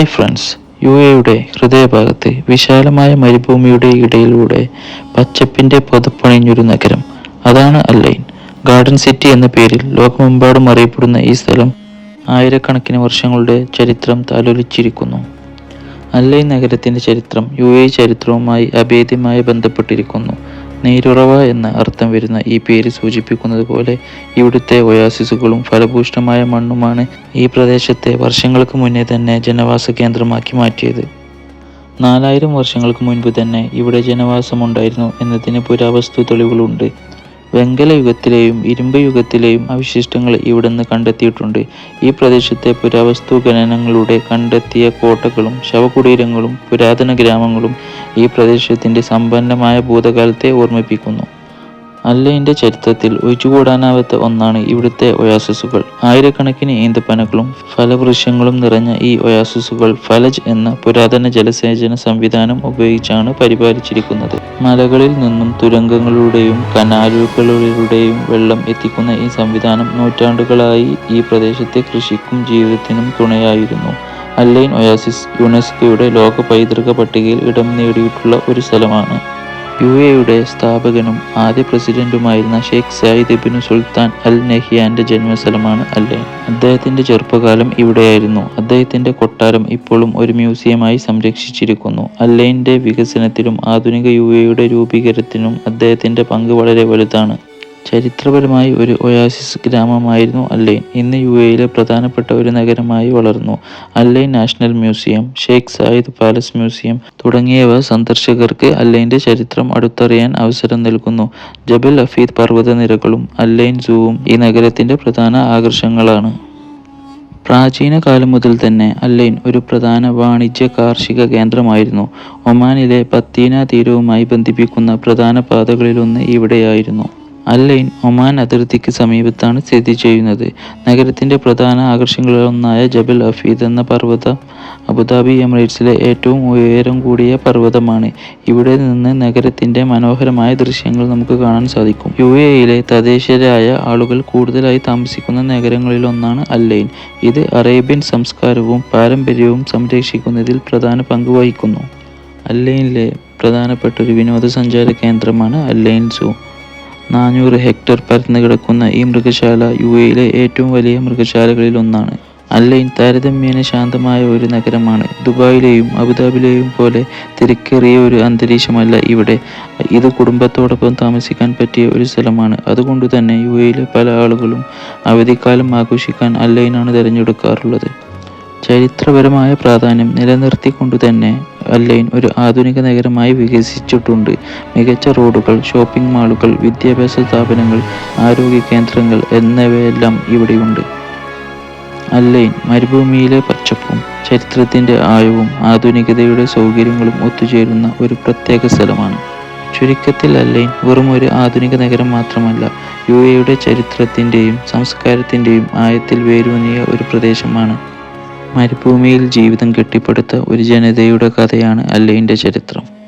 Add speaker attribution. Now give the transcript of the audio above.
Speaker 1: Hi friends U എയുടെ ഹൃദയഭാഗത്ത് വിശാലമായ മരുഭൂമിയുടെ ഇടയിലൂടെ പച്ചപ്പിന്റെ പുതപ്പണിഞ്ഞൊരു നഗരം. അതാണ് അല്ലൈൻ. ഗാർഡൻ സിറ്റി എന്ന പേരിൽ ലോകമെമ്പാടും അറിയപ്പെടുന്ന ഈ സ്ഥലം ആയിരക്കണക്കിന് വർഷങ്ങളുടെ ചരിത്രം താലോലിച്ചിരിക്കുന്നു. അല്ലൈൻ നഗരത്തിന്റെ ചരിത്രം യു എ ചരിത്രവുമായി അഭേദ്യമായി ബന്ധപ്പെട്ടിരിക്കുന്നു. നീരുറവ എന്ന അർത്ഥം വരുന്ന ഈ പേര് സൂചിപ്പിക്കുന്നത് പോലെ ഇവിടുത്തെ ഒയാസിസുകളും ഫലഭൂഷ്ടമായ മണ്ണുമാണ് ഈ പ്രദേശത്തെ വർഷങ്ങൾക്ക് മുന്നേ തന്നെ ജനവാസ കേന്ദ്രമാക്കി മാറ്റിയത്. നാലായിരം വർഷങ്ങൾക്ക് മുൻപ് തന്നെ ഇവിടെ ജനവാസമുണ്ടായിരുന്നു എന്നതിന് പുരാവസ്തു തെളിവുകളുണ്ട്. വെങ്കല യുഗത്തിലെയും ഇരുമ്പ് യുഗത്തിലെയും അവശിഷ്ടങ്ങൾ ഇവിടുന്ന് കണ്ടെത്തിയിട്ടുണ്ട്. ഈ പ്രദേശത്തെ പുരാവസ്തു ഖനനങ്ങളുടെ കണ്ടെത്തിയ കോട്ടകളും ശവകുടീരങ്ങളും പുരാതന ഗ്രാമങ്ങളും ഈ പ്രദേശത്തിന്റെ സമ്പന്നമായ ഭൂതകാലത്തെ ഓർമ്മിപ്പിക്കുന്നു. അല്ലയിന്റെ ചരിത്രത്തിൽ ഒഴിച്ചുകൂടാനാവാത്ത ഒന്നാണ് ഇവിടുത്തെ ഒയാസിസുകൾ. ആയിരക്കണക്കിന് ഈന്തപ്പനകളും ഫലവൃക്ഷങ്ങളും നിറഞ്ഞ ഈ ഒയാസിസുകൾ ഫലജ് എന്ന പുരാതന ജലസേചന സംവിധാനം ഉപയോഗിച്ചാണ് പരിപാലിച്ചിരിക്കുന്നത്. മലകളിൽ നിന്നും തുരങ്കങ്ങളുടെയും കനാലുകളിലൂടെയും വെള്ളം എത്തിക്കുന്ന ഈ സംവിധാനം നൂറ്റാണ്ടുകളായി ഈ പ്രദേശത്തെ കൃഷിക്കും ജീവിതത്തിനും തുണയായിരുന്നു. അല്ലൈൻ ഒയാസിസ് യുനെസ്കോയുടെ ലോക പൈതൃക പട്ടികയിൽ ഇടം നേടിയിട്ടുള്ള ഒരു സ്ഥലമാണ്. യു എയുടെ സ്ഥാപകനും ആദ്യ പ്രസിഡന്റുമായിരുന്ന ഷെയ്ഖ് സയ്യിദ് ഇബ്നു സുൽത്താൻ അൽ നെഹിയാന്റെ ജന്മസ്ഥലമാണ് അല്ലേ? അദ്ദേഹത്തിന്റെ ചെറുപ്പകാലം ഇവിടെയായിരുന്നു. അദ്ദേഹത്തിന്റെ കൊട്ടാരം ഇപ്പോഴും ഒരു മ്യൂസിയമായി സംരക്ഷിച്ചിരിക്കുന്നു. അല്ലൈന്റെ വികസനത്തിലും ആധുനിക യു എയുടെ രൂപീകരണത്തിനും അദ്ദേഹത്തിന്റെ പങ്ക് വളരെ വലുതാണ്. ചരിത്രപരമായി ഒരു ഒയാസിസ് ഗ്രാമമായിരുന്നു അല്ലൈൻ. ഇന്ന് യു എയിലെ പ്രധാനപ്പെട്ട ഒരു നഗരമായി വളർന്നു. Al Ain national museum Sheikh Zayed palace museum തുടങ്ങിയവ സന്ദർശകർക്ക് അല്ലൈന്റെ ചരിത്രം അടുത്തറിയാൻ അവസരം നൽകുന്നു. ജബൽ അഫീദ് പർവതനിരകളും അല്ലൈൻ സൂവും ഈ നഗരത്തിന്റെ പ്രധാന ആകർഷണങ്ങളാണ്. പ്രാചീന കാലം മുതൽ തന്നെ അല്ലൈൻ ഒരു പ്രധാന വാണിജ്യ കാർഷിക കേന്ദ്രമായിരുന്നു. ഒമാനിലെ പത്തീന തീരവുമായി ബന്ധിപ്പിക്കുന്ന പ്രധാന പാതകളിലൊന്ന് ഇവിടെയായിരുന്നു. അല്ലൈൻ ഒമാൻ അതിർത്തിക്ക് സമീപത്താണ് സ്ഥിതി ചെയ്യുന്നത്. നഗരത്തിന്റെ പ്രധാന ആകർഷണങ്ങളിലൊന്നായ ജബൽ അഫീദ് എന്ന പർവതം അബുദാബി എമിറേറ്റ്സിലെ ഏറ്റവും ഉയരം കൂടിയ പർവതമാണ്. ഇവിടെ നിന്ന് നഗരത്തിന്റെ മനോഹരമായ ദൃശ്യങ്ങൾ നമുക്ക് കാണാൻ സാധിക്കും. യു എയിലെ തദ്ദേശീയരായ ആളുകൾ കൂടുതലായി താമസിക്കുന്ന നഗരങ്ങളിലൊന്നാണ് അല്ലൈൻ. ഇത് അറേബ്യൻ സംസ്കാരവും പാരമ്പര്യവും സംരക്ഷിക്കുന്നതിൽ പ്രധാന പങ്ക് വഹിക്കുന്നു. അല്ലൈനിലെ പ്രധാനപ്പെട്ട ഒരു വിനോദസഞ്ചാര കേന്ദ്രമാണ് അല്ലൈൻ സൂ. നാനൂറ് ഹെക്ടർ പരന്നു കിടക്കുന്ന ഈ മൃഗശാല യു എയിലെ ഏറ്റവും വലിയ മൃഗശാലകളിൽ ഒന്നാണ്. അല്ലൈൻ താരതമ്യേന ശാന്തമായ ഒരു നഗരമാണ്. ദുബായിലെയും അബുദാബിലെയും പോലെ തിരക്കേറിയ ഒരു അന്തരീക്ഷമല്ല ഇവിടെ. ഇത് കുടുംബത്തോടൊപ്പം താമസിക്കാൻ പറ്റിയ ഒരു സ്ഥലമാണ്. അതുകൊണ്ട് തന്നെ യു എയിലെ പല ആളുകളും അവധിക്കാലം ആഘോഷിക്കാൻ അല്ലൈനാണ് തിരഞ്ഞെടുക്കാറുള്ളത്. ചരിത്രപരമായ പ്രാധാന്യം നിലനിർത്തിക്കൊണ്ട് തന്നെ അല്ലൈൻ ഒരു ആധുനിക നഗരമായി വികസിച്ചിട്ടുണ്ട്. മികച്ച റോഡുകൾ ഷോപ്പിംഗ് മാളുകൾ വിദ്യാഭ്യാസ സ്ഥാപനങ്ങൾ ആരോഗ്യ കേന്ദ്രങ്ങൾ എന്നിവയെല്ലാം ഇവിടെയുണ്ട്. അല്ലൈൻ മരുഭൂമിയിലെ പച്ചപ്പും ചരിത്രത്തിന്റെ ആയവും ആധുനികതയുടെ സൗകര്യങ്ങളും ഒത്തുചേരുന്ന ഒരു പ്രത്യേക സ്ഥലമാണ്. ചുരുക്കത്തിൽ അല്ലൈൻ വെറും ഒരു ആധുനിക നഗരം മാത്രമല്ല യു എയുടെ ചരിത്രത്തിന്റെയും സംസ്കാരത്തിന്റെയും ആയത്തിൽ വേരൂന്നിയ ഒരു പ്രദേശമാണ്. മരുഭൂമിയിൽ ജീവിതം കെട്ടിപ്പടുത്ത ഒരു ജനതയുടെ കഥയാണ് അല്ലയിന്റെ ചരിത്രം.